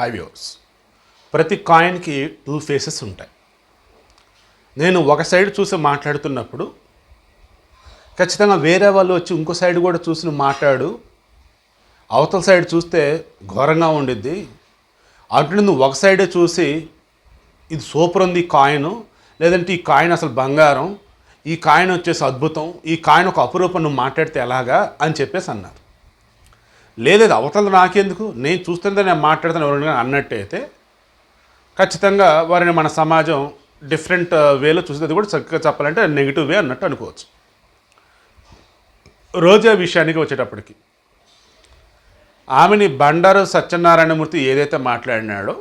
High viewers ప్రతి కాయిన్కి two faces ఉంటాయి. నేను ఒక సైడ్ చూసి మాట్లాడుతున్నప్పుడు ఖచ్చితంగా వేరే వాళ్ళు వచ్చి ఇంకో సైడ్ కూడా చూసి మాట్లాడు. అవతల సైడ్ చూస్తే ఘోరంగా ఉండిద్ది. అటు నువ్వు ఒక సైడే చూసి ఇది సూపర్ ఉంది ఈ కాయిన్ లేదంటే ఈ కాయిన్ అసలు బంగారం. ఈ కాయిన్ వచ్చేసి అద్భుతం. ఈ కాయిన్ ఒక అపురూపం నువ్వు మాట్లాడితే ఎలాగా అని చెప్పేసి అన్నారు. లేదు అవతల నాకెందుకు? నేను చూస్తుంటే నేను మాట్లాడుతాను ఎవరైనా అన్నట్టయితే ఖచ్చితంగా వారిని మన సమాజం డిఫరెంట్ uh, వేలో చూసేది. కూడా చక్కగా చెప్పాలంటే నెగిటివ్ వే అన్నట్టు అనుకోవచ్చు. రోజా విషయానికి వచ్చేటప్పటికి ఆమెని బండారు సత్యనారాయణమూర్తి ఏదైతే మాట్లాడినాడో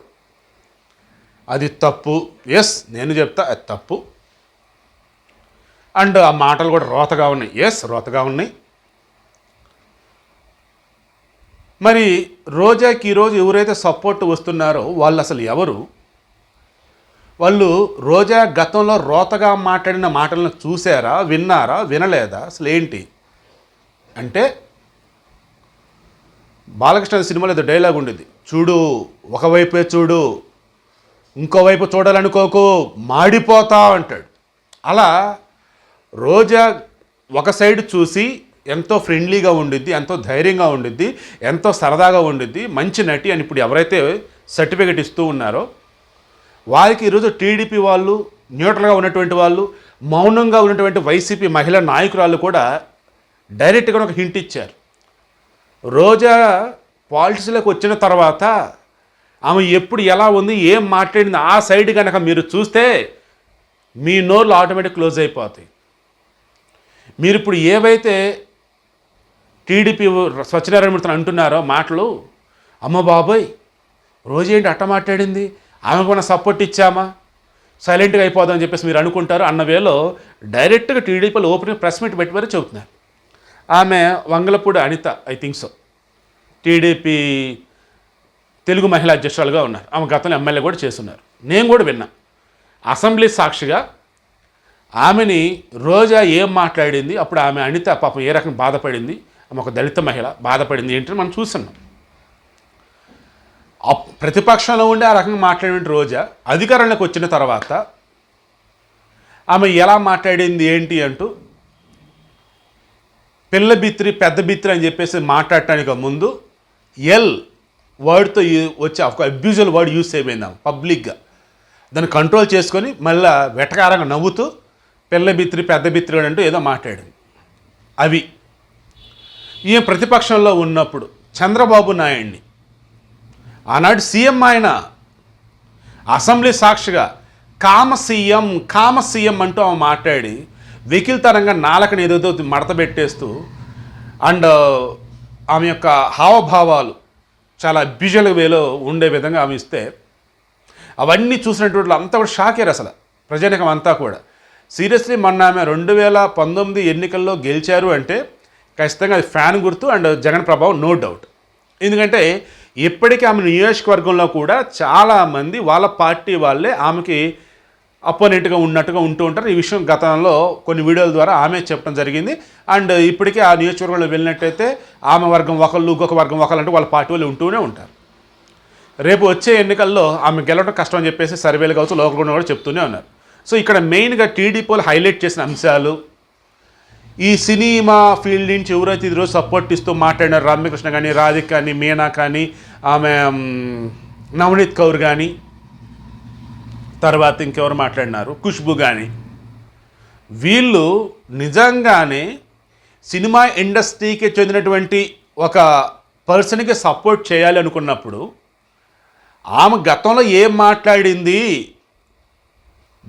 అది తప్పు. ఎస్ నేను చెప్తా అది తప్పు. అండ్ ఆ మాటలు కూడా రోతగా ఉన్నాయి. ఎస్ రోతగా ఉన్నాయి. మరి రోజాకి ఈరోజు ఎవరైతే సపోర్ట్ వస్తున్నారో వాళ్ళు అసలు ఎవరు? వాళ్ళు రోజా గతంలో రోతగా మాట్లాడిన మాటలను చూసారా విన్నారా వినలేదా? అసలు ఏంటి? అంటే బాలకృష్ణ సినిమాలో ఏదో డైలాగ్ ఉండేది. చూడు ఒకవైపే చూడు ఇంకోవైపు చూడాలనుకోకు మాడిపోతా అంటాడు. అలా రోజా ఒక సైడ్ చూసి ఎంతో ఫ్రెండ్లీగా ఉండిద్ది ఎంతో ధైర్యంగా ఉండిద్ది ఎంతో సరదాగా ఉండిద్ది మంచి నటి అని ఇప్పుడు ఎవరైతే సర్టిఫికెట్ ఇస్తూ ఉన్నారో వారికి ఈరోజు టీడీపీ వాళ్ళు న్యూట్రల్గా ఉన్నటువంటి వాళ్ళు మౌనంగా ఉన్నటువంటి వైసీపీ మహిళా నాయకురాలు కూడా డైరెక్ట్గా ఒక హింట్ ఇచ్చారు. రోజా పాలిటిక్స్లోకి వచ్చిన తర్వాత ఆమె ఎప్పుడు ఎలా ఉంది ఏం మాట్లాడింది ఆ సైడ్ కనుక మీరు చూస్తే మీ నోర్లు ఆటోమేటిక్ క్లోజ్ అయిపోతాయి. మీరు ఇప్పుడు ఏవైతే టీడీపీ స్వచ్ఛనారాయణమూర్తిని అంటున్నారో మాటలు అమ్మ బాబోయ్ రోజేంటి అట్ట మాట్లాడింది? ఆమెకు మన సపోర్ట్ ఇచ్చామా? సైలెంట్గా అయిపోదామని చెప్పేసి మీరు అనుకుంటారు అన్న వేలో డైరెక్ట్గా టీడీపీలో ఓపెన్ ప్రెస్ మీట్ పెట్టి మరీ చెబుతున్నారు. ఆమె Vangalapudi Anitha I think so. TDP Telugu Mahila అధ్యక్షురాలుగా ఉన్నారు. ఆమె గతంలో ఎమ్మెల్యే కూడా చేస్తున్నారు. నేను కూడా విన్నా. అసెంబ్లీ సాక్షిగా ఆమెని రోజా ఏం మాట్లాడింది అప్పుడు ఆమె అనిత పాపం ఏ రకం బాధపడింది ఆమె ఒక దళిత మహిళ బాధపడింది ఏంటని మనం చూస్తున్నాం. ప్రతిపక్షంలో ఉండి ఆ రకంగా మాట్లాడిన రోజా అధికారంలోకి వచ్చిన తర్వాత ఆమె ఎలా మాట్లాడింది ఏంటి అంటూ పిల్ల బిత్రి పెద్ద బిత్రి అని చెప్పేసి మాట్లాడటానికి ముందు ఎల్ వర్డ్తో వచ్చే ఒక అబ్యూజువల్ వర్డ్ యూస్ అయిపోయిందాం పబ్లిక్గా దాన్ని కంట్రోల్ చేసుకొని మళ్ళీ వెటకారంగా నవ్వుతూ పిల్ల బిత్రి పెద్ద బిత్రి అంటూ ఏదో మాట్లాడింది. అవి ఈయన ప్రతిపక్షంలో ఉన్నప్పుడు చంద్రబాబు నాయుడిని. ఆనాడు సీఎం ఆయన అసెంబ్లీ సాక్షిగా కామ సీఎం కామ సీఎం అంటూ ఆమె మాట్లాడి వెకిల్తరంగా నాలకని ఏదేదో మడత పెట్టేస్తూ అండ్ ఆమె యొక్క హావభావాలు చాలా అబ్యూజువల్ వేలో ఉండే విధంగా ఆమె ఇస్తే అవన్నీ చూసినటువంటి అంతా కూడా షాకేరు అసలు. ప్రజానికం అంతా కూడా. సీరియస్లీ మొన్న ఆమె రెండు వేల పంతొమ్మిది ఎన్నికల్లో గెలిచారు అంటే ఖచ్చితంగా అది ఫ్యాన్ గుర్తు అండ్ జగన్ ప్రభావం నో డౌట్ ఎందుకంటే ఇప్పటికీ ఆమె నియోజకవర్గంలో కూడా చాలామంది వాళ్ళ పార్టీ వాళ్ళే ఆమెకి అపోనెంట్గా ఉన్నట్టుగా ఉంటూ ఉంటారు. ఈ విషయం గతంలో కొన్ని వీడియోల ద్వారా ఆమె చెప్పడం జరిగింది. అండ్ ఇప్పటికీ ఆ నియోజకవర్గంలో వెళ్ళినట్టయితే ఆమె వర్గం ఒకళ్ళు ఇంకొక వర్గం ఒకళ్ళు అంటే వాళ్ళ పార్టీ వాళ్ళు ఉంటూనే ఉంటారు. రేపు వచ్చే ఎన్నికల్లో ఆమె గెలవడం కష్టం అని చెప్పేసి సర్వేలు కావచ్చు లోకల్ కూడా చెప్తూనే ఉన్నారు. సో ఇక్కడ మెయిన్గా టీడీపీలు హైలైట్ చేసిన అంశాలు ఈ సినిమా ఫీల్డ్ నుంచి ఎవరైతే ఈరోజు సపోర్ట్ ఇస్తూ మాట్లాడినారు రామకృష్ణ కానీ రాధిక్ కానీ మీనా కానీ ఆమె నవనీత్ కౌర్ కానీ తర్వాత ఇంకెవరు మాట్లాడినారు? ఖుష్బు కానీ వీళ్ళు నిజంగానే సినిమా ఇండస్ట్రీకి చెందినటువంటి ఒక పర్సన్కి సపోర్ట్ చేయాలి అనుకున్నప్పుడు ఆమె గతంలో ఏం మాట్లాడింది?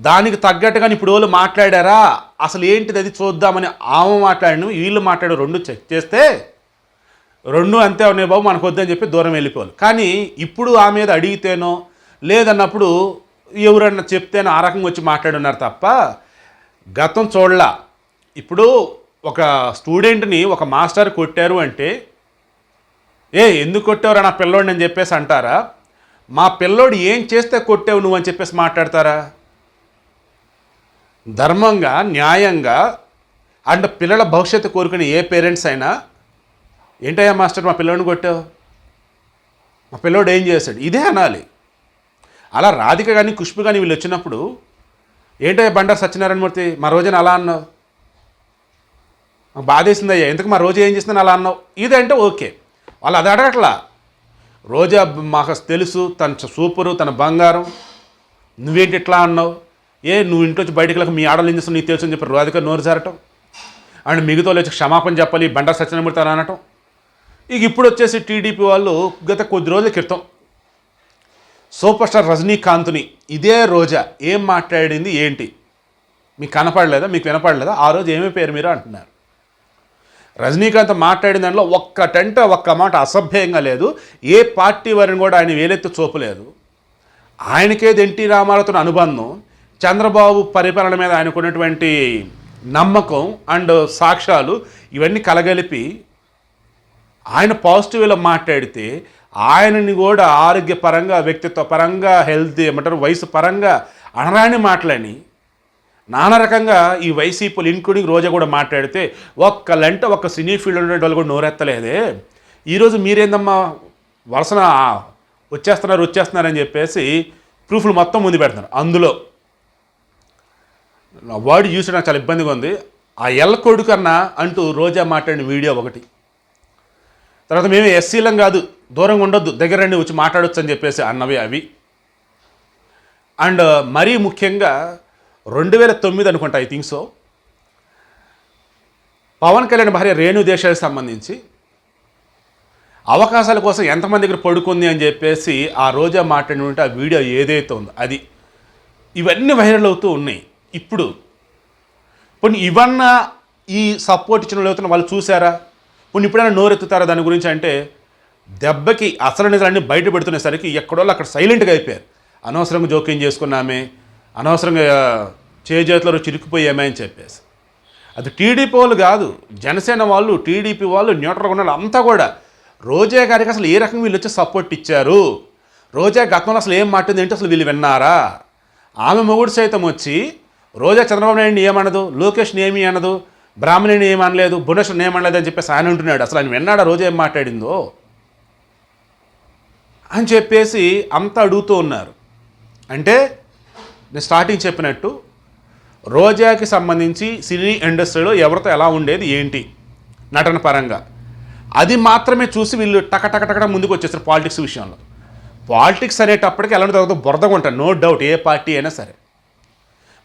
దానికి తగ్గట్టుగా ఇప్పుడు వాళ్ళు మాట్లాడారా? అసలు ఏంటిది? అది చూద్దామని ఆమె మాట్లాడిన వీళ్ళు మాట్లాడి రెండు చెక్ చేస్తే రెండు అంతే ఉన్నాయి బాబు మనకు వద్దని చెప్పి దూరం వెళ్ళిపోవాలి. కానీ ఇప్పుడు ఆ మీద అడిగితేనో లేదన్నప్పుడు ఎవరన్నా చెప్తేనో ఆ రకంగా వచ్చి మాట్లాడున్నారు తప్ప గతం చూడలా. ఇప్పుడు ఒక స్టూడెంట్ని ఒక మాస్టర్ కొట్టారు అంటే ఏ ఎందుకు కొట్టావురా నా పిల్లోడిని అని చెప్పేసి అంటారా? మా పిల్లోడు ఏం చేస్తే కొట్టావు నువ్వు అని చెప్పేసి మాట్లాడతారా? ధర్మంగా న్యాయంగా అండ్ పిల్లల భవిష్యత్తు కోరుకునే ఏ పేరెంట్స్ అయినా ఏంటయ్యా మాస్టర్ మా పిల్లోడిని కొట్టావు? మా పిల్లోడు ఏం చేశాడు ఇదే అనాలి. అలా రాధిక కానీ కుష్పు కానీ వీళ్ళు వచ్చినప్పుడు ఏంటయ్యా బండారు సత్యనారాయణమూర్తి మా రోజున అలా అన్నావు? బాధేసిందయ్యా ఎందుకు మా రోజు ఏం చేస్తుందని అలా అన్నావు? ఇదంటే ఓకే. వాళ్ళు అది అడగట్లా. రోజా మాకు తెలుసు తన సూపరు తన బంగారం. నువ్వేంటి ఇట్లా అన్నావు? ఏ నువ్వు ఇంట్లో వచ్చి బయటకు మీ ఆడలు ఏం చేస్తావు నీకు తెలుసు అని చెప్పి రాధిక నోరు జారటం. అండ్ మిగతా వచ్చి క్షమాపణ చెప్పాలి బండారు సత్యనారాయణమూర్తి అని అనటం. ఇక ఇప్పుడు వచ్చేసి టీడీపీ వాళ్ళు గత కొద్ది రోజుల క్రితం సూపర్ స్టార్ రజనీకాంత్ని ఇదే రోజా ఏం మాట్లాడింది ఏంటి? మీకు కనపడలేదా? మీకు వినపడలేదా? ఆ రోజు ఏమి పేరు మీరు అంటున్నారు? రజనీకాంత్ మాట్లాడిన దాంట్లో ఒక్కటంటే ఒక్క మాట అసభ్యంగా లేదు. ఏ పార్టీ వారిని కూడా ఆయన వేలెత్తి చూపలేదు. ఆయనకేది ఎన్టీ రామారావుతో అనుబంధం. చంద్రబాబు పరిపాలన మీద ఆయనకున్నటువంటి నమ్మకం అండ్ సాక్ష్యాలు ఇవన్నీ కలగలిపి ఆయన పాజిటివ్లో మాట్లాడితే ఆయనని కూడా ఆరోగ్యపరంగా వ్యక్తిత్వ పరంగా హెల్త్ ఏమంటారు వయసు పరంగా అనరాని మాటలని నానా రకంగా ఈ వైసీపీలు ఇంక్లూడింగ్ రోజా కూడా మాట్లాడితే ఒక్కలంటే ఒక్క సినీ ఫీల్డ్ ఉండే వాళ్ళు కూడా నోరెత్తలేదే. ఈరోజు మీరేందమ్మా వరుసన వచ్చేస్తున్నారు వచ్చేస్తున్నారని చెప్పేసి ప్రూఫ్లు మొత్తం ముందు పెడుతున్నారు అందులో. వర్డ్ చూసి నాకు చాలా ఇబ్బందిగా ఉంది. ఆ ఎల్ల కొడుకు అంటూ రోజా మాట్లాడిన వీడియో ఒకటి. తర్వాత మేము ఎస్సీలం కాదు దూరంగా ఉండొద్దు దగ్గరండి వచ్చి మాట్లాడొచ్చు అని చెప్పేసి అన్నవి అవి. అండ్ మరీ ముఖ్యంగా రెండు వేల తొమ్మిది అనుకుంటా I think so Pawan Kalyan భార్య రేణు దేశాలకు సంబంధించి అవకాశాల కోసం ఎంతమంది దగ్గర పడుకుంది అని చెప్పేసి ఆ రోజా మాట్లాడినటువంటి ఆ వీడియో ఏదైతే ఉందో అది ఇవన్నీ వైరల్ అవుతూ ఉన్నాయి. ఇప్పుడు. ఇప్పుడు ఇవన్నా ఈ సపోర్ట్ ఇచ్చిన వాళ్ళు వాళ్ళు చూసారా? ఇప్పుడు ఇప్పుడైనా నోరెత్తుతారా దాని గురించి అంటే దెబ్బకి అసలు నిజాలన్నీ బయట పెడుతునేసరికి ఎక్కడో అక్కడ సైలెంట్గా అయిపోయారు. అనవసరంగా జోక్యం చేసుకున్నామే అనవసరంగా చేజేతులలో చిరికిపోయామే అని చెప్పేసి. అది టీడీపీ వాళ్ళు కాదు జనసేన వాళ్ళు టీడీపీ వాళ్ళు న్యూట్రల్గా ఉన్న వాళ్ళు అంతా కూడా రోజా గారికి అసలు ఏ రకంగా వీళ్ళు వచ్చి సపోర్ట్ ఇచ్చారు? రోజా గతంలో అసలు ఏం మాట్లాడింది ఏంటి అసలు వీళ్ళు విన్నారా? ఆమె మొగుడు సైతం వచ్చి రోజా చంద్రబాబు నాయుడిని ఏమనదు లోకేష్ ఏమీ అనదు బ్రాహ్మణిని ఏమనలేదు భువనేశ్వరుని ఏమనలేదు అని చెప్పేసి ఆయన ఉంటున్నాడు అసలు ఆయన విన్నాడా రోజా ఏం మాట్లాడిందో? అని చెప్పేసి అంతా అడుగుతూ ఉన్నారు. అంటే నేను స్టార్టింగ్ చెప్పినట్టు రోజాకి సంబంధించి సినీ ఇండస్ట్రీలో ఎవరితో ఎలా ఉండేది ఏంటి నటన పరంగా? అది మాత్రమే చూసి వీళ్ళు టక టక టక ముందుకు వచ్చేసారు పాలిటిక్స్ విషయంలో. పాలిటిక్స్ అనేటప్పటికి ఎలాంటి తర్వాత బురదగుంట నో డౌట్ ఏ పార్టీ అయినా సరే.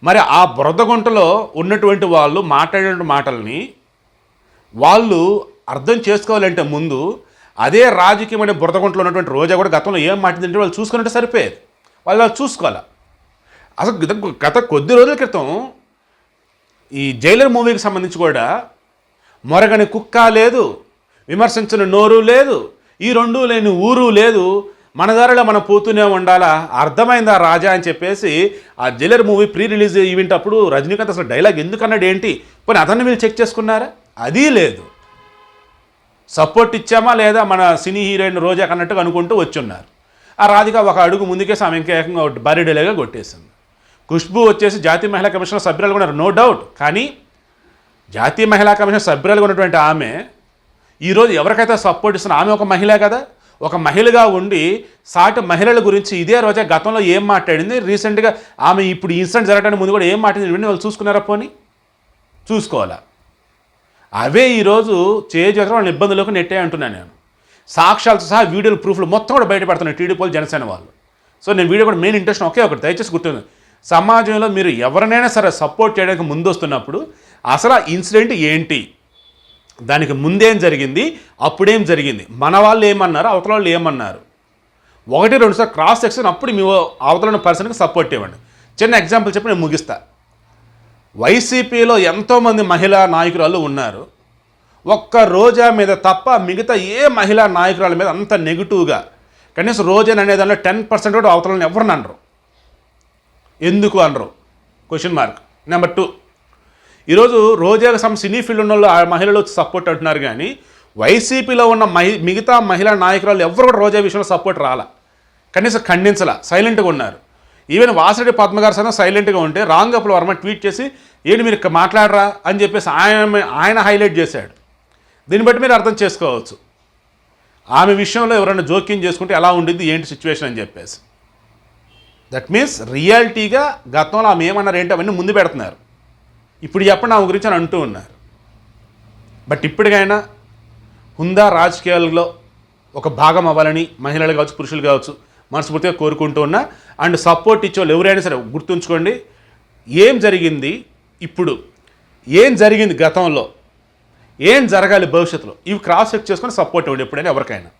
మరి ఆ బురదగుంటలో ఉన్నటువంటి వాళ్ళు మాట్లాడిన మాటల్ని వాళ్ళు అర్థం చేసుకోవాలంటే ముందు అదే రాజకీయమైన బురదగుంటలో ఉన్నటువంటి రోజా కూడా గతంలో ఏం మాట్లాడిందంటే వాళ్ళు చూసుకున్నట్టు సరిపోయేది. వాళ్ళు వాళ్ళు చూసుకోవాలి? అసలు గత కొద్ది రోజుల క్రితం ఈ జైలర్ మూవీకి సంబంధించి కూడా మొరగని కుక్క లేదు విమర్శించిన నోరు లేదు ఈ రెండు లేని ఊరు లేదు మన దారిలో మనం పోతూనే ఉండాలా? అర్థమైందా రాజా అని చెప్పేసి ఆ Jailer movie pre release event అప్పుడు రజనీకాంత్ అసలు డైలాగ్ ఎందుకు అన్నాడు ఏంటి? పోనీ అతన్ని వీళ్ళు చెక్ చేసుకున్నారా? అది లేదు. సపోర్ట్ ఇచ్చామా లేదా మన సినీ హీరోయిన్ రోజా అన్నట్టుగా అనుకుంటూ వచ్చున్నారు. ఆ రాధిక ఒక అడుగు ముందుకేసి ఆమె ఇంకా ఏకంగా భారీ డైలాగా కొట్టేసింది. ఖుష్బు వచ్చేసి జాతీయ మహిళా కమిషన్ సభ్యురాలు ఉన్నారు నో డౌట్. కానీ జాతీయ మహిళా కమిషన్ సభ్యురాలుగా ఉన్నటువంటి ఆమె ఈరోజు ఎవరికైతే సపోర్ట్ ఇస్తున్న ఆమె ఒక మహిళ కదా? ఒక మహిళగా ఉండి సాటి మహిళల గురించి ఇదే రోజా గతంలో ఏం మాట్లాడింది? రీసెంట్గా ఆమె ఇప్పుడు ఇన్సిడెంట్ జరగడానికి ముందు కూడా ఏం మాట్లాడింది? ఇవన్నీ వాళ్ళు చూసుకున్నారా పోనీ? చూసుకోవాలా? అవే ఈరోజు చేజేత వాళ్ళని ఇబ్బందులకు నెట్టే అంటున్నాను నేను. సాక్ష్యాలతో సహా వీడియోలు ప్రూఫ్లు మొత్తం కూడా బయటపడుతున్నాయి టీడీపీ జనసేన వాళ్ళు. సో నేను వీడియో కూడా మెయిన్ ఇంట్రెస్ట్ ఒకే ఒకటి దయచేసి గుర్తుంది సమాజంలో మీరు ఎవరినైనా సరే సపోర్ట్ చేయడానికి ముందు వస్తున్నప్పుడు అసలు ఆ ఇన్సిడెంట్ ఏంటి? దానికి ముందేం జరిగింది? అప్పుడేం జరిగింది? మన వాళ్ళు ఏమన్నారు? అవతల వాళ్ళు ఏమన్నారు? ఒకటి రెండు సార్ క్రాస్ సెక్షన్ అప్పుడు మీ అవతల పర్సన్కి సపోర్ట్ ఇవ్వండి. చిన్న ఎగ్జాంపుల్ చెప్పి నేను ముగిస్తా. వైసీపీలో ఎంతోమంది మహిళా నాయకురాలు ఉన్నారు. ఒక్క రోజా మీద తప్ప మిగతా ఏ మహిళా నాయకురాల మీద అంత నెగిటివ్గా కనీసం రోజా అనే దానిలో టెన్ పర్సెంట్ కూడా అవతలని ఎవరిని అనరు? ఎందుకు అనరు? క్వశ్చన్ మార్క్ నెంబర్ టూ ఈరోజు రోజా సమ్ సినీ ఫీల్డ్ ఉన్న వాళ్ళు ఆ మహిళలు వచ్చి సపోర్ట్ అంటున్నారు కానీ వైసీపీలో ఉన్న మహి మిగతా మహిళా నాయకురాలు ఎవరు కూడా రోజా విషయంలో సపోర్ట్ రాలా. కనీసం ఖండించలా సైలెంట్గా ఉన్నారు. ఈవెన్ వాసిరెడ్డి పద్మ గారు సైతం సైలెంట్గా ఉంటే రాంగపుల వర్మ ట్వీట్ చేసి ఏంటి మీరు మాట్లాడరా? అని చెప్పేసి ఆయన ఆయన హైలైట్ చేశాడు. దీన్ని బట్టి మీరు అర్థం చేసుకోవచ్చు. ఆమె విషయంలో ఎవరైనా జోక్యం చేసుకుంటే ఎలా ఉండిద్ది ఏంటి సిచ్యువేషన్ అని చెప్పేసి. దట్ మీన్స్ రియాలిటీగా గతంలో ఆమె ఏమన్నారు ఏంటి అవన్నీ ముందు పెడుతున్నారు. ఇప్పుడు చెప్పండి ఆమె గురించి అని అంటూ ఉన్నారు. బట్ ఇప్పటికైనా హుందా రాజకీయాల్లో ఒక భాగం అవ్వాలని మహిళలు కావచ్చు పురుషులు కావచ్చు మనస్ఫూర్తిగా కోరుకుంటూ ఉన్నా అండ్ సపోర్ట్ ఇచ్చే వాళ్ళు ఎవరైనా సరే గుర్తుంచుకోండి ఏం జరిగింది ఇప్పుడు? ఏం జరిగింది గతంలో? ఏం జరగాలి భవిష్యత్తులో? ఇవి క్రాస్ చెక్ చేసుకొని సపోర్ట్ ఇవ్వండి ఎప్పుడైనా ఎవరికైనా.